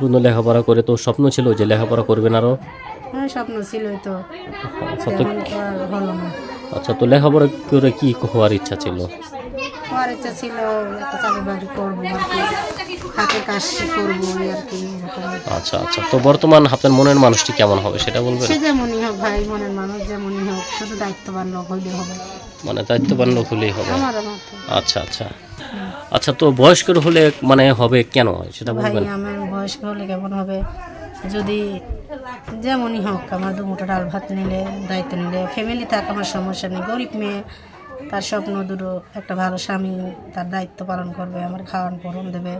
পূর্ণ লেখাপড়া করে তো স্বপ্ন ছিল যে লেখাপড়া করবেন আরও? হ্যাঁ স্বপ্ন ছিলই তো। আচ্ছা তো আর হলো না। আচ্ছা তো লেখাপড়া করে কি হওয়ার ইচ্ছা ছিল? হওয়ার ইচ্ছা ছিল একটা চাকরি বাকরি করব হাতে কাজ করব আর কি আচ্ছা আচ্ছা তো বর্তমান আপনার মনের মানুষটি কেমন হবে সেটা বলবেন? সে যেমনই হোক ভাই মনের মানুষ যেমনই হোক শুধু দায়িত্ববান লোক হইলে হবে। মানে দায়িত্ববান লোক হলেই হবে। আমার আচ্ছা আচ্ছা। আচ্ছা তো বয়স্কর হলে মানে হবে কেন? সেটা ভাই বলবেন। আমার বয়স্ক হলে কেমন হবে? যদি যেমনই হোক আমার দু মুঠো ডাল ভাত নিলে দায়িত্ব নিলে ফ্যামিলি থাক আমার সমস্যা নেই গরিব মেয়ে তার স্বপ্ন দুটো একটা ভালো স্বামী তার দায়িত্ব পালন করবে আমার খাওয়ান পরন দেবে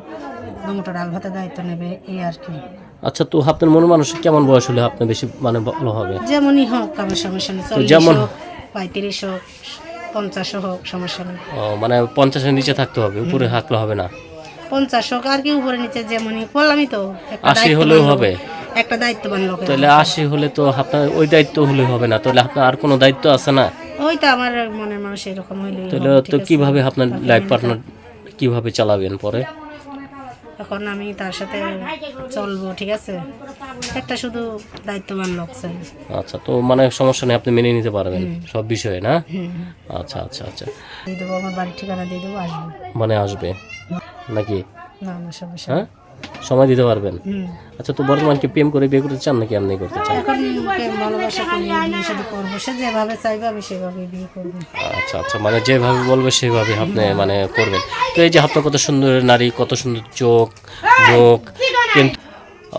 দু মুঠো ডাল ভাতের দায়িত্ব নেবে এই আর কি। আচ্ছা তো আপনার মনের মানুষ কেমন বয়স হলে আপনি বেশি মানে ভালো হবে? যেমনই হোক আমার সমস্যা নেই যেমন- পঁয়ত্রিশ হোক পঞ্চাশ হোক সমস্যা নেই। ও, মানে পঞ্চাশের নিচে থাকতে হবে উপরে থাকলে হবে না? পঞ্চাশ হোক আর কি উপরে নিচে যেমনই করলামই তো। একটা আশি দায়িত্ববান হলেও লোক- হবে? একটা দায়িত্ববান লোক তাহলে আশি হলে তো আপনার ওই দায়িত্ব হলে হবে না তাহলে আপনার আর কোনো দায়িত্ব আছে না? ওই তো আমার মনের মানুষ এরকম হইলে তাহলে তো কীভাবে আপনার লাইফ পার্টনার কীভাবে চালাবেন পরে? এখন আমি তার সাথে চলবো ঠিক আছে? একটা শুধু দায়িত্ববান লোক চাই। আচ্ছা তো মানে সমস্যা নেই আপনি মেনে নিতে পারবেন সব বিষয়ে না? আচ্ছা আচ্ছা আচ্ছা। দিয়ে দেবো আমার বাড়ির ঠিকানা দিয়ে দেবো আসবে। মানে আসবে? নাকি? না না সমস্যা হ্যাঁ? সময় দিতে পারবেন। আচ্ছা তো বর্তমান কি প্রেম করে বিয়ে করতে চান নাকি আপনি করতে চান? আচ্ছা আচ্ছা মানে যেভাবে বলবে সেভাবে আপনি মানে করবেন। তো এই যে আপনার কত সুন্দর নারী কত সুন্দর চোখ মুখ কিন্তু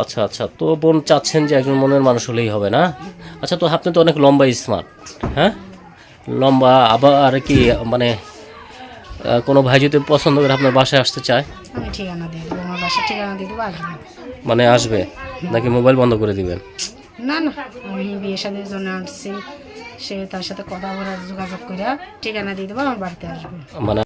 আচ্ছা আচ্ছা তো বোন চাচ্ছেন যে একজন মনের মানুষ হলেই হবে না? আচ্ছা তো আপনি তো অনেক লম্বা স্মার্ট হ্যাঁ? লম্বা আবার আর কি মানে কোনো ভাই যদি পছন্দ করে আপনার বাসায় আসতে চায়? আমি ঠিকানা দিয়ে দেবো আমার বাসার ঠিকানা দিয়ে দেবো আসবে। মানে আসবে? নাকি মোবাইল বন্ধ করে দিবেন? না না আমি বিয়ে সাদের জন্য আসছি সে তার সাথে কথা বলার যোগাযোগ করে ঠিকানা দিয়ে দেবো আমার বাড়িতে আসবে। মানে